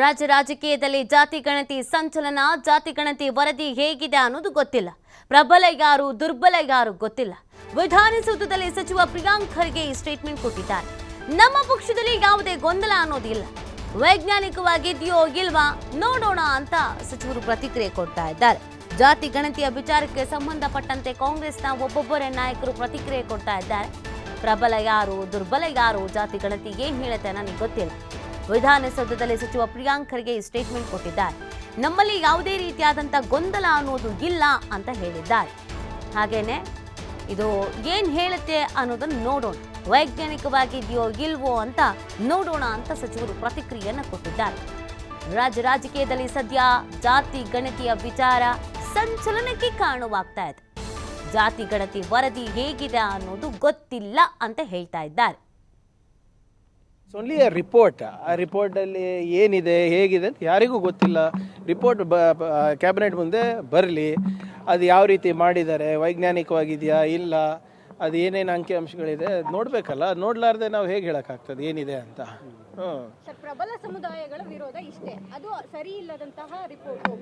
ರಾಜ್ಯ ರಾಜಕೀಯದಲ್ಲಿ ಜಾತಿ ಗಣತಿ ಸಂಚಲನ, ಜಾತಿ ಗಣತಿ ವರದಿ ಹೇಗಿದೆ ಅನ್ನೋದು ಗೊತ್ತಿಲ್ಲ. ಪ್ರಬಲ ಯಾರು ದುರ್ಬಲ ಯಾರು ಗೊತ್ತಿಲ್ಲ. ವಿಧಾನಸೌಧದಲ್ಲಿ ಸಚಿವ ಪ್ರಿಯಾಂಕ್ ಖರ್ಗೆ ಈ ಸ್ಟೇಟ್ಮೆಂಟ್ ಕೊಟ್ಟಿದ್ದಾರೆ. ನಮ್ಮ ಪಕ್ಷದಲ್ಲಿ ಯಾವುದೇ ಗೊಂದಲ ಅನ್ನೋದಿಲ್ಲ. ವೈಜ್ಞಾನಿಕವಾಗಿದೆಯೋ ಇಲ್ವಾ ನೋಡೋಣ ಅಂತ ಸಚಿವರು ಪ್ರತಿಕ್ರಿಯೆ ಕೊಡ್ತಾ ಇದ್ದಾರೆ. ಜಾತಿ ಗಣತಿಯ ವಿಚಾರಕ್ಕೆ ಸಂಬಂಧಪಟ್ಟಂತೆ ಕಾಂಗ್ರೆಸ್ನ ಒಬ್ಬೊಬ್ಬರೇ ನಾಯಕರು ಪ್ರತಿಕ್ರಿಯೆ ಕೊಡ್ತಾ ಇದ್ದಾರೆ. ಪ್ರಬಲ ಯಾರು ದುರ್ಬಲ ಯಾರು ಜಾತಿ ಗಣತಿ ಏನ್ ಹೇಳುತ್ತೆ ನನಗೆ ಗೊತ್ತಿಲ್ಲ. ವಿಧಾನಸೌಧದಲ್ಲಿ ಸಚಿವ ಪ್ರಿಯಾಂಕ್ ಖರ್ಗೆ ಸ್ಟೇಟ್ಮೆಂಟ್ ಕೊಟ್ಟಿದ್ದಾರೆ. ನಮ್ಮಲ್ಲಿ ಯಾವುದೇ ರೀತಿಯಾದಂಥ ಗೊಂದಲ ಅನ್ನೋದು ಇಲ್ಲ ಅಂತ ಹೇಳಿದ್ದಾರೆ. ಹಾಗೇನೆ ಇದು ಏನು ಹೇಳುತ್ತೆ ಅನ್ನೋದನ್ನು ನೋಡೋಣ. ವೈಜ್ಞಾನಿಕವಾಗಿದೆಯೋ ಇಲ್ವೋ ಅಂತ ನೋಡೋಣ ಅಂತ ಸಚಿವರು ಪ್ರತಿಕ್ರಿಯೆಯನ್ನು ಕೊಟ್ಟಿದ್ದಾರೆ. ರಾಜ್ಯ ರಾಜಕೀಯದಲ್ಲಿ ಸದ್ಯ ಜಾತಿ ಗಣತಿಯ ವಿಚಾರ ಸಂಚಲನಕ್ಕೆ ಕಾರಣವಾಗ್ತಾ ಇದೆ. ಜಾತಿ ಗಣತಿ ವರದಿ ಹೇಗಿದೆ ಅನ್ನೋದು ಗೊತ್ತಿಲ್ಲ ಅಂತ ಹೇಳ್ತಾ ಇದ್ದಾರೆ. ಓನ್ಲಿ ಎ ರಿಪೋರ್ಟ್ ಆ ರಿಪೋರ್ಟಲ್ಲಿ ಏನಿದೆ ಹೇಗಿದೆ ಅಂತ ಯಾರಿಗೂ ಗೊತ್ತಿಲ್ಲ. ರಿಪೋರ್ಟ್ ಬ ಕ್ಯಾಬಿನೆಟ್ ಮುಂದೆ ಬರಲಿ. ಅದು ಯಾವ ರೀತಿ ಮಾಡಿದ್ದಾರೆ ವೈಜ್ಞಾನಿಕವಾಗಿದೆಯಾ ಇಲ್ಲ? ಅದು ಏನೇನು ಅಂಕಿಅಂಶಗಳಿದೆ ಅದ್ ನೋಡಬೇಕಲ್ಲ. ನೋಡ್ಲಾರ್ದೆ ನಾವು ಹೇಗೆ ಹೇಳೋಕ್ಕಾಗ್ತದೆ ಏನಿದೆ ಅಂತ. ಪ್ರಬಲ ಸಮುದಾಯಗಳ ವಿರೋಧ ಇಷ್ಟೇ. ಅದು ಸರಿ ಇಲ್ಲದಂತಹ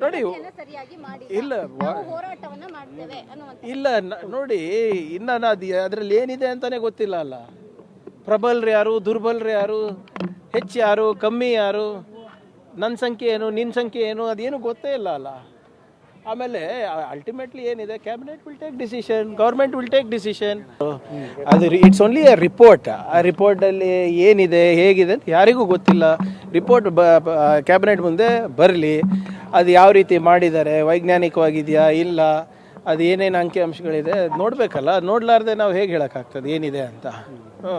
ನೋಡಿ, ಸರಿಯಾಗಿ ಮಾಡಿ ಇಲ್ಲ, ಹೋರಾಟವನ್ನ ಮಾಡ್ತೇವೆ ಇಲ್ಲ ನೋಡಿ ಇನ್ನ ಅದು ಅದರಲ್ಲಿ ಏನಿದೆ ಅಂತಾನೆ ಗೊತ್ತಿಲ್ಲ ಅಲ್ಲ. ಪ್ರಬಲರು ಯಾರು, ದುರ್ಬಲರು ಯಾರು, ಹೆಚ್ಚು ಯಾರು, ಕಮ್ಮಿ ಯಾರು ನನ್ನ ಸಂಖ್ಯೆ ಏನು ನಿನ್ನ ಸಂಖ್ಯೆ ಏನು, ಅದೇನು ಗೊತ್ತೇ ಇಲ್ಲ ಅಲ್ಲ. ಆಮೇಲೆ ಅಲ್ಟಿಮೇಟ್ಲಿ ಏನಿದೆ cabinet will take decision government will take decision ಅದು ಇಟ್ಸ್ ಓನ್ಲಿ ಎ ರಿಪೋರ್ಟ್ ಆ ರಿಪೋರ್ಟಲ್ಲಿ ಏನಿದೆ, ಹೇಗಿದೆ ಅಂತ ಯಾರಿಗೂ ಗೊತ್ತಿಲ್ಲ. ರಿಪೋರ್ಟ್ ಬ ಕ್ಯಾಬಿನೆಟ್ ಮುಂದೆ ಬರಲಿ. ಅದು ಯಾವ ರೀತಿ ಮಾಡಿದ್ದಾರೆ, ವೈಜ್ಞಾನಿಕವಾಗಿದೆಯಾ, ಇಲ್ಲ. ಅದು ಏನೇನು ಅಂಕಿ ಅಂಶಗಳಿದೆ ನೋಡಬೇಕಲ್ಲ ನೋಡ್ಲಾರ್ದೆ ನಾವು ಹೇಗೆ ಹೇಳೋಕ್ಕಾಗ್ತದೆ ಏನಿದೆ ಅಂತ. ಹ್ಞೂ